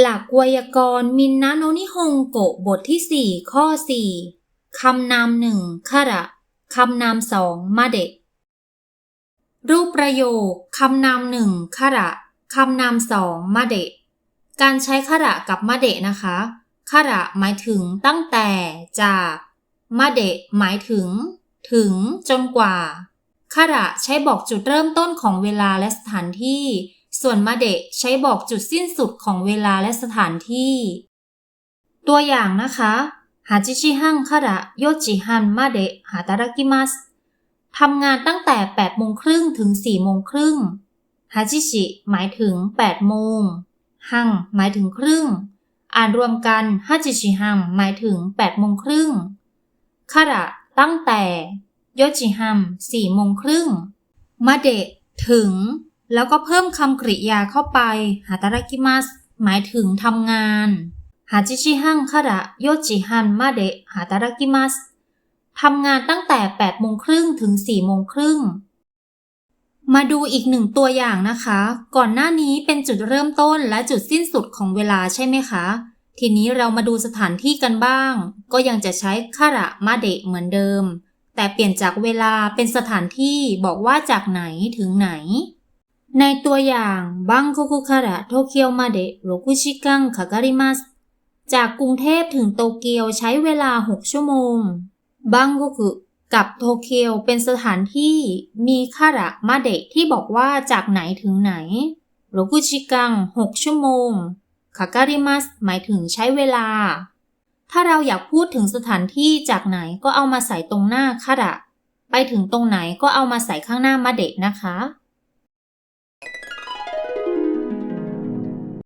หลักไวยากรณ์มินนาโนนิฮงโกะบทที่ 4 ข้อ 4 คำนามหนึ่งคาระคำนามสองมาเดะรูปประโยคคำนามหนึ่งคาระคำนามสองมาเดะการใช้คาระกับมาเดะนะคะคาระหมายถึงตั้งแต่จากมาเดะหมายถึง ถึงจนกว่าคาระใช้บอกจุดเริ่มต้นของเวลาและสถานที่ ส่วนมาเดะใช้บอกจุดสิ้นสุดของเวลาและสถานที่ ตัวอย่างนะคะฮาจิชิฮังคาระโยจิฮันมาเดะฮาตารากิมัสทำงานตั้งแต่8โมงครึ่งถึง4โมงครึ่งฮาจิชิหมายถึง8โมงฮังหมายถึงครึ่ง อ่านรวมกันฮาจิชิฮังหมายถึง8โมงครึ่งคาระตั้งแต่โยจิฮัม4โมงครึ่งมาเดะถึง แล้วก็เพิ่มคำกริยาเข้าไปฮาตารากิมัสหมายถึงทำงานฮาจิชิฮังคาระโยจิฮันมาเดะฮาตารากิมัสทำงานตั้งแต่8โมงครึ่งถึง4โมงครึ่งมาดูอีกหนึ่งตัวอย่างนะคะ ก่อนหน้านี้เป็นจุดเริ่มต้นและจุดสิ้นสุดของเวลาใช่ไหมคะ ทีนี้เรามาดูสถานที่กันบ้าง ก็ยังจะใช้คาระมาเดะเหมือนเดิม แต่เปลี่ยนจากเวลาเป็นสถานที่บอกว่าจากไหนถึงไหน ในตัวอย่างบังโคคุคาระโตเกียวมาเดะโรกุชิกังคาการิมัสจากกรุงเทพถึงโตเกียวใช้เวลา 6 ชั่วโมง บังโกคุกับโตเกียวเป็นสถานที่มีคาระมาเดะที่บอกว่าจากไหนถึงไหนโรกุชิกัง 6 ชั่วโมงคาการิมัสหมายถึงใช้เวลา ถ้าเราอยากพูดถึงสถานที่จากไหนก็เอามาใส่ตรงหน้าคาระ ไปถึงตรงไหนก็เอามาใส่ข้างหน้ามาเดะนะคะ